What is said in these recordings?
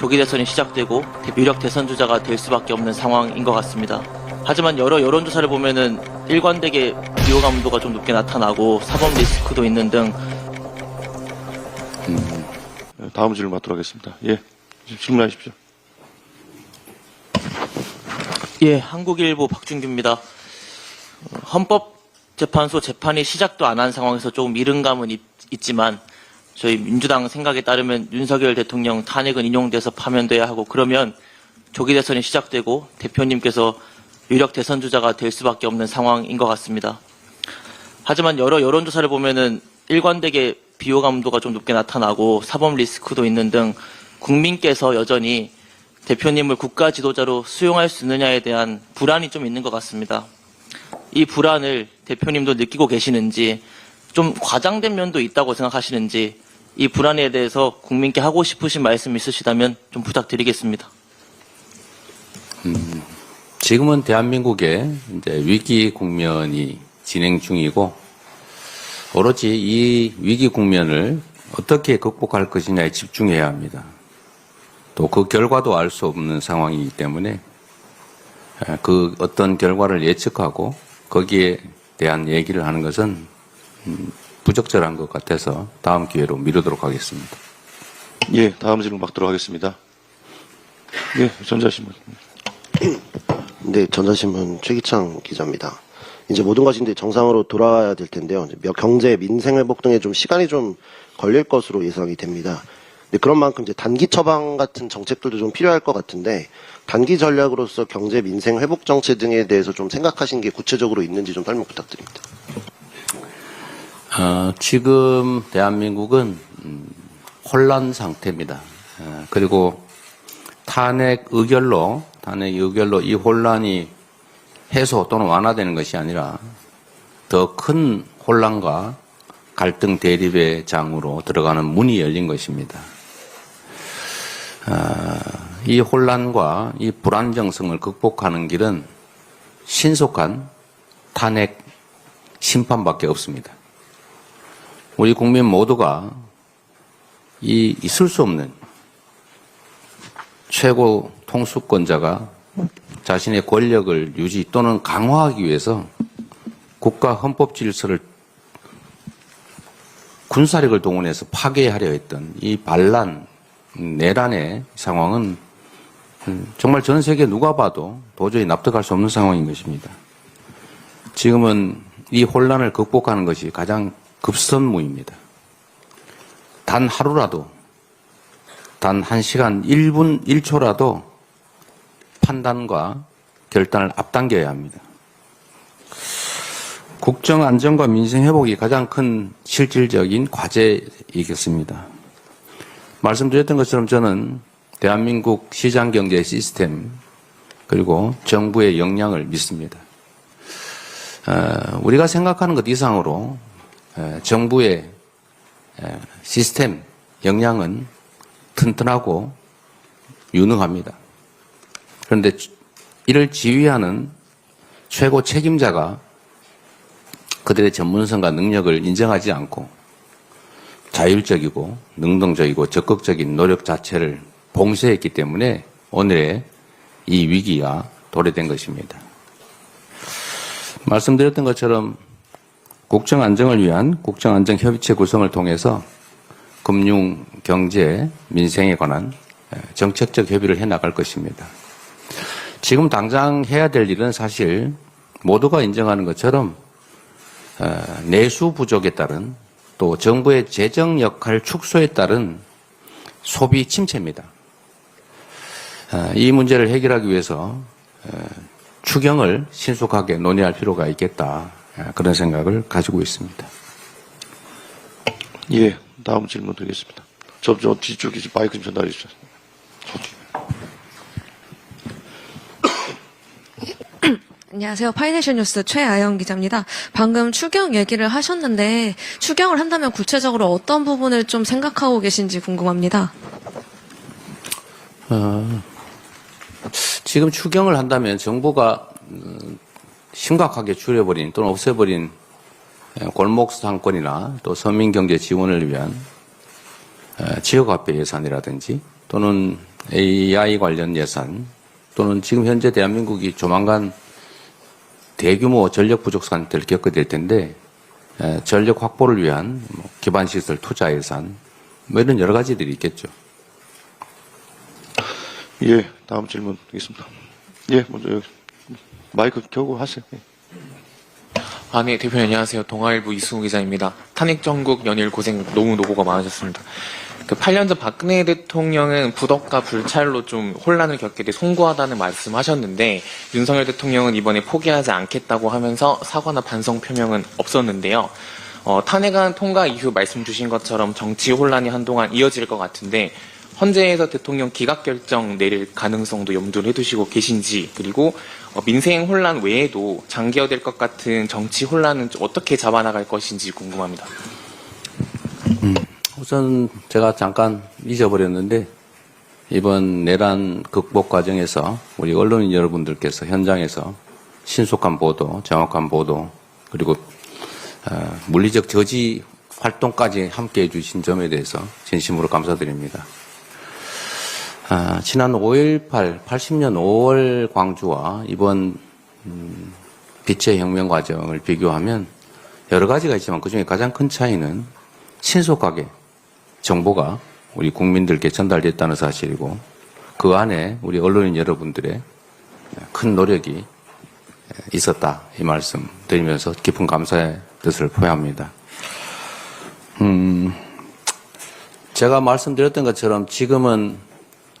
조기 대선이 시작되고 유력 대선 주자가 될 수밖에 없는 상황인 것 같습니다. 하지만 여러 여론조사를 보면은 일관되게 비호감도가 좀 높게 나타나고 사법 리스크도 있는 등 네, 다음 질문 받도록 하겠습니다. 예, 질문하십시오. 예, 한국일보 박준규입니다. 어, 헌법재판소 재판이 시작도 안 한 상황에서 조금 이른 감은 있, 있지만 저희 민주당 생각에 따르면 윤석열 대통령 탄핵은 인용돼서 파면돼야 하고 그러면 조기 대선이 시작되고 대표님께서 유력 대선 주자가 될 수밖에 없는 상황인 것 같습니다. 하지만 여러 여론조사를 보면은 일관되게 비호감도가 좀 높게 나타나고 사법 리스크도 있는 등 국민께서 여전히 대표님을 국가 지도자로 수용할 수 있느냐에 대한 불안이 좀 있는 것 같습니다. 이 불안을 대표님도 느끼고 계시는지 좀 과장된 면도 있다고 생각하시는지 이 불안에 대해서 국민께 하고 싶으신 말씀 있으시다면 좀 부탁드리겠습니다. 지금은 대한민국의 이제 위기 국면이 진행 중이고 오로지 이 위기 국면을 어떻게 극복할 것이냐에 집중해야 합니다. 또 그 결과도 알 수 없는 상황이기 때문에 에, 그 어떤 결과를 예측하고 거기에 대한 얘기를 하는 것은 음, 부적절한 것 같아서 다음 기회로 미루도록 하겠습니다. 예, 다음 질문 받도록 하겠습니다. 예, 전자신문. 네, 전자신문 최기창 기자입니다. 이제 모든 것이 이제 정상으로 돌아와야 될 텐데요. 이제 몇- 경제, 민생 회복 등에 좀 시간이 좀 걸릴 것으로 예상이 됩니다. 근데 그런 만큼 이제 단기 처방 같은 정책들도 좀 필요할 것 같은데 단기 전략으로서 경제, 민생 회복 정책 등에 대해서 좀 생각하신 게 구체적으로 있는지 좀 설명 부탁드립니다. 어, 지금 대한민국은 음, 혼란 상태입니다. 어, 그리고 탄핵 의결로 탄핵 의결로 이 혼란이 해소 또는 완화되는 것이 아니라 더 큰 혼란과 갈등 대립의 장으로 들어가는 문이 열린 것입니다. 어, 이 혼란과 이 불안정성을 극복하는 길은 신속한 탄핵 심판밖에 없습니다. 우리 국민 모두가 이 있을 수 없는 최고 통수권자가 자신의 권력을 유지 또는 강화하기 위해서 국가 헌법 질서를 군사력을 동원해서 파괴하려 했던 이 반란, 내란의 상황은 음, 정말 전 세계 누가 봐도 도저히 납득할 수 없는 상황인 것입니다. 지금은 이 혼란을 극복하는 것이 가장 급선무입니다. 단 하루라도, 단 한 시간 1분 1초라도 판단과 결단을 앞당겨야 합니다. 국정 안정과 민생 회복이 가장 큰 실질적인 과제이겠습니다. 말씀드렸던 것처럼 저는 대한민국 시장 경제 시스템 그리고 정부의 역량을 믿습니다. 어, 우리가 생각하는 것 이상으로 에, 정부의 에, 시스템 역량은 튼튼하고 유능합니다. 그런데 주- 이를 지휘하는 최고 책임자가 그들의 전문성과 능력을 인정하지 않고 자율적이고 능동적이고 적극적인 노력 자체를 봉쇄했기 때문에 오늘의 이 위기가 도래된 것입니다. 말씀드렸던 것처럼 국정 안정을 위한 국정 안정 협의체 구성을 통해서 금융, 경제, 민생에 관한 정책적 협의를 해 나갈 것입니다. 지금 당장 해야 될 일은 사실 모두가 인정하는 것처럼 어, 내수 부족에 따른 또 정부의 재정 역할 축소에 따른 소비 침체입니다. 어, 이 문제를 해결하기 위해서 어, 추경을 신속하게 논의할 필요가 있겠다 어, 그런 생각을 가지고 있습니다. 예, 다음 질문 드리겠습니다. 저, 저 뒤쪽에 마이크 좀 전달해 주세요. 안녕하세요. 파이낸셜 뉴스 최아영 기자입니다. 방금 추경 얘기를 하셨는데 추경을 한다면 구체적으로 어떤 부분을 좀 생각하고 계신지 궁금합니다. 지금 추경을 한다면 정부가 음, 심각하게 줄여버린 또는 없애버린 에, 골목 상권이나 또 서민 경제 지원을 위한 에, 지역화폐 예산이라든지 또는 AI 관련 예산 또는 지금 현재 대한민국이 조만간 대규모 전력 부족 상태를 겪게 될 텐데 에, 전력 확보를 위한 뭐 기반 시설 투자 예산 뭐 이런 여러 가지들이 있겠죠. 예, 다음 질문 드리겠습니다. 예, 먼저 여기 마이크 켜고 하세요. 예. 아, 네, 대표님 안녕하세요. 동아일보 이승우 기자입니다. 탄핵 전국 연일 고생 너무 노고가 많으셨습니다. 그 8년 전 박근혜 대통령은 부덕과 불찰로 좀 혼란을 겪게 돼 송구하다는 말씀하셨는데 윤석열 대통령은 이번에 포기하지 않겠다고 하면서 사과나 반성 표명은 없었는데요. 어, 탄핵안 통과 이후 말씀 주신 것처럼 정치 혼란이 한동안 이어질 것 같은데 헌재에서 대통령 기각 결정 내릴 가능성도 염두를 해두시고 계신지 그리고 어, 민생 혼란 외에도 장기화될 것 같은 정치 혼란은 좀 어떻게 잡아나갈 것인지 궁금합니다. 우선 제가 잠깐 잊어버렸는데 이번 내란 극복 과정에서 우리 언론인 여러분들께서 현장에서 신속한 보도, 정확한 보도 그리고 어, 물리적 저지 활동까지 함께 해주신 점에 대해서 진심으로 감사드립니다. 아, 지난 5.18, 80년 5월 광주와 이번 음, 빛의 혁명 과정을 비교하면 여러 가지가 있지만 그중에 가장 큰 차이는 신속하게 정보가 우리 국민들께 전달됐다는 사실이고 그 안에 우리 언론인 여러분들의 큰 노력이 있었다 이 말씀 드리면서 깊은 감사의 뜻을 표합니다. 음, 제가 말씀드렸던 것처럼 지금은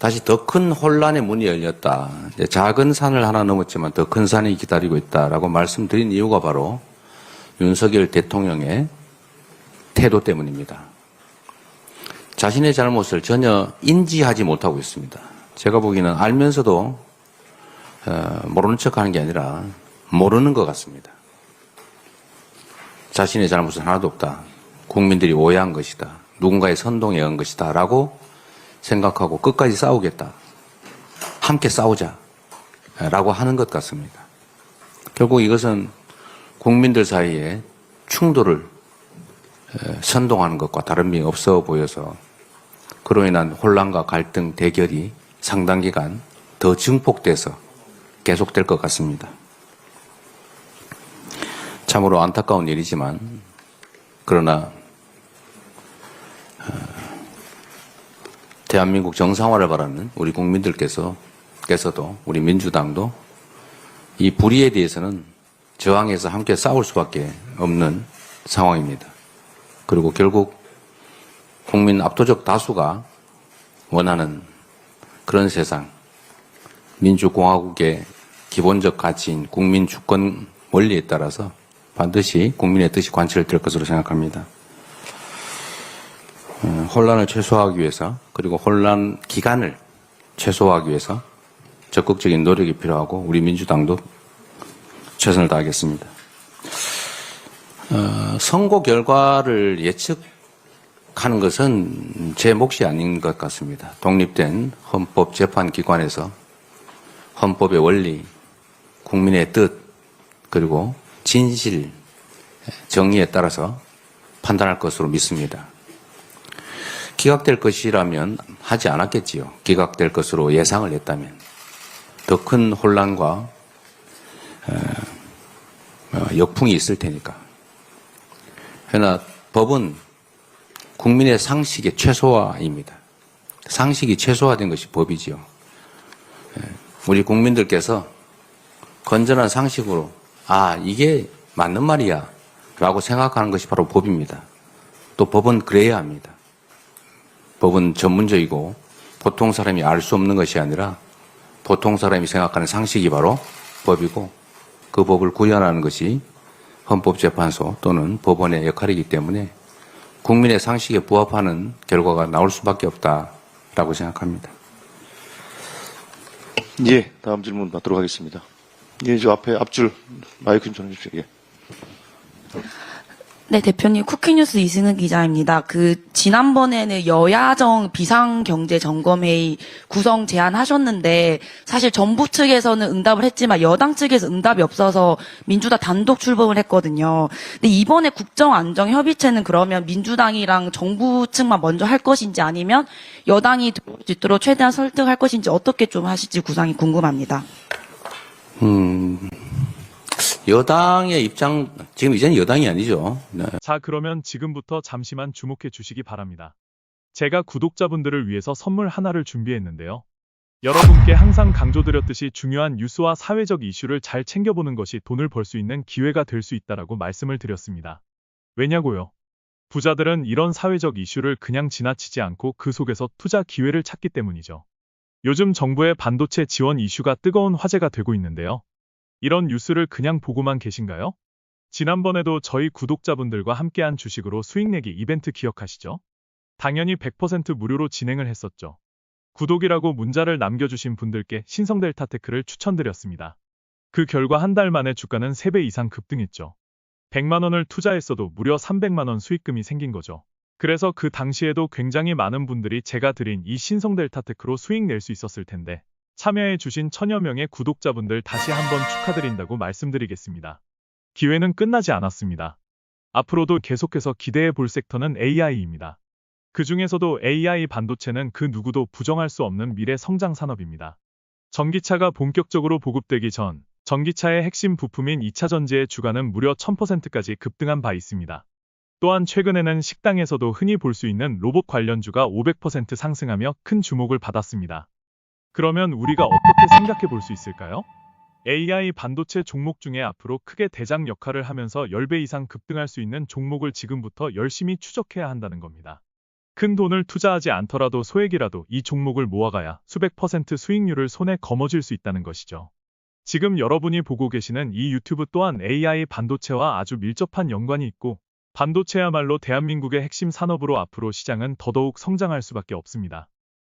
다시 더 큰 혼란의 문이 열렸다. 작은 산을 하나 넘었지만 더 큰 산이 기다리고 있다라고 말씀드린 이유가 바로 윤석열 대통령의 태도 때문입니다. 자신의 잘못을 전혀 인지하지 못하고 있습니다. 제가 보기에는 알면서도 어, 모르는 척하는 게 아니라 모르는 것 같습니다. 자신의 잘못은 하나도 없다. 국민들이 오해한 것이다. 누군가의 선동에 의한 것이다. 라고 생각하고 끝까지 싸우겠다. 함께 싸우자. 라고 하는 것 같습니다. 결국 이것은 국민들 사이에 충돌을 에, 선동하는 것과 다름이 없어 보여서 그로 인한 혼란과 갈등, 대결이 상당 기간 더 증폭돼서 계속될 것 같습니다. 참으로 안타까운 일이지만 그러나 대한민국 정상화를 바라는 우리 국민들께서 께서도 우리 민주당도 이 불의에 대해서는 저항해서 함께 싸울 수밖에 없는 상황입니다. 그리고 결국 국민 압도적 다수가 원하는 그런 세상, 민주공화국의 기본적 가치인 국민 주권 원리에 따라서 반드시 국민의 뜻이 관철될 것으로 생각합니다. 어, 혼란을 최소화하기 위해서 그리고 혼란 기간을 최소화하기 위해서 적극적인 노력이 필요하고 우리 민주당도 최선을 다하겠습니다. 어, 선거 결과를 예측하는 것은 제 몫이 아닌 것 같습니다. 독립된 헌법재판기관에서 헌법의 원리, 국민의 뜻, 그리고 진실, 정의에 따라서 판단할 것으로 믿습니다. 기각될 것이라면 하지 않았겠지요. 기각될 것으로 예상을 했다면. 더 큰 혼란과 어, 어, 역풍이 있을 테니까. 그러나 법은 국민의 상식의 최소화입니다. 상식이 최소화된 것이 법이지요. 예, 우리 국민들께서 건전한 상식으로 아 이게 맞는 말이야 라고 생각하는 것이 바로 법입니다. 또 법은 그래야 합니다. 법은 전문적이고 보통 사람이 알 수 없는 것이 아니라 보통 사람이 생각하는 상식이 바로 법이고 그 법을 구현하는 것이 헌법재판소 또는 법원의 역할이기 때문에 국민의 상식에 부합하는 결과가 나올 수밖에 없다라고 생각합니다. 예, 다음 질문 받도록 하겠습니다. 예, 저 앞에 앞줄 마이크 좀 전해주십시오. 예. 네, 대표님 쿠키뉴스 이승은 기자입니다. 그 지난번에는 여야정 비상경제점검회의 구성 제안하셨는데 사실 정부 측에서는 응답을 했지만 여당 측에서 응답이 없어서 민주당 단독 출범을 했거든요. 근데 이번에 국정안정협의체는 그러면 민주당이랑 정부 측만 먼저 할 것인지 아니면 여당이 있도록 최대한 설득할 것인지 어떻게 좀 하실지 구상이 궁금합니다. 음, 여당의 입장, 지금 이제는 여당이 아니죠. 네. 자, 그러면 지금부터 잠시만 주목해 주시기 바랍니다. 제가 구독자분들을 위해서 선물 하나를 준비했는데요. 여러분께 항상 강조드렸듯이 중요한 뉴스와 사회적 이슈를 잘 챙겨보는 것이 돈을 벌 수 있는 기회가 될 수 있다라고 말씀을 드렸습니다. 왜냐고요? 부자들은 이런 사회적 이슈를 그냥 지나치지 않고 그 속에서 투자 기회를 찾기 때문이죠. 요즘 정부의 반도체 지원 이슈가 뜨거운 화제가 되고 있는데요. 이런 뉴스를 그냥 보고만 계신가요? 지난번에도 저희 구독자분들과 함께한 주식으로 수익 내기 이벤트 기억하시죠? 당연히 100% 무료로 진행을 했었죠. 구독이라고 문자를 남겨주신 분들께 신성델타테크를 추천드렸습니다. 그 결과 한 달 만에 주가는 3배 이상 급등했죠. 100만 원을 투자했어도 무려 300만 원 수익금이 생긴 거죠. 그래서 그 당시에도 굉장히 많은 분들이 제가 드린 이 신성델타테크로 수익 낼 수 있었을 텐데 참여해 주신 천여 명의 구독자분들 다시 한번 축하드린다고 말씀드리겠습니다. 기회는 끝나지 않았습니다. 앞으로도 계속해서 기대해 볼 섹터는 AI입니다. 그 중에서도 AI 반도체는 그 누구도 부정할 수 없는 미래 성장 산업입니다. 전기차가 본격적으로 보급되기 전 전기차의 핵심 부품인 2차 전지의 주가는 무려 1000%까지 급등한 바 있습니다. 또한 최근에는 식당에서도 흔히 볼 수 있는 로봇 관련주가 500% 상승하며 큰 주목을 받았습니다. 그러면 우리가 어떻게 생각해 볼 수 있을까요? AI 반도체 종목 중에 앞으로 크게 대장 역할을 하면서 10배 이상 급등할 수 있는 종목을 지금부터 열심히 추적해야 한다는 겁니다. 큰 돈을 투자하지 않더라도 소액이라도 이 종목을 모아가야 수백 퍼센트 수익률을 손에 거머쥘 수 있다는 것이죠. 지금 여러분이 보고 계시는 이 유튜브 또한 AI 반도체와 아주 밀접한 연관이 있고 반도체야말로 대한민국의 핵심 산업으로 앞으로 시장은 더더욱 성장할 수밖에 없습니다.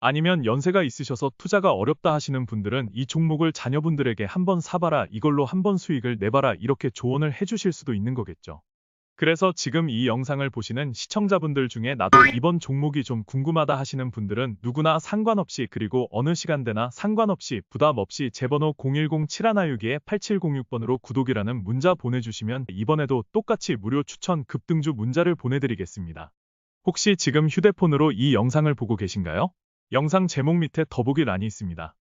아니면 연세가 있으셔서 투자가 어렵다 하시는 분들은 이 종목을 자녀분들에게 한번 사봐라 이걸로 한번 수익을 내봐라 이렇게 조언을 해주실 수도 있는 거겠죠. 그래서 지금 이 영상을 보시는 시청자분들 중에 나도 이번 종목이 좀 궁금하다 하시는 분들은 누구나 상관없이 그리고 어느 시간대나 상관없이 부담 없이 제 번호 010-7162-8706번으로 구독이라는 문자 보내주시면 이번에도 똑같이 무료 추천 급등주 문자를 보내드리겠습니다. 혹시 지금 휴대폰으로 이 영상을 보고 계신가요? 영상 제목 밑에 더보기 란이 있습니다.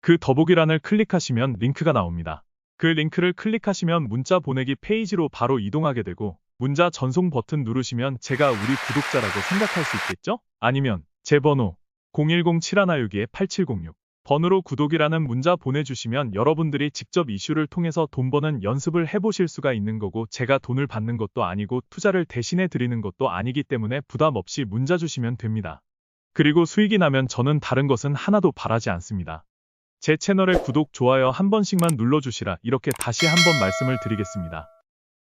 그 더보기 란을 클릭하시면 링크가 나옵니다. 그 링크를 클릭하시면 문자 보내기 페이지로 바로 이동하게 되고 문자 전송 버튼 누르시면 제가 우리 구독자라고 생각할 수 있겠죠? 아니면 제 번호 010-7162-8706 번호로 구독이라는 문자 보내주시면 여러분들이 직접 이슈를 통해서 돈 버는 연습을 해보실 수가 있는 거고 제가 돈을 받는 것도 아니고 투자를 대신해 드리는 것도 아니기 때문에 부담 없이 문자 주시면 됩니다. 그리고 수익이 나면 저는 다른 것은 하나도 바라지 않습니다. 제 채널에 구독, 좋아요 한 번씩만 눌러주시라 이렇게 다시 한번 말씀을 드리겠습니다.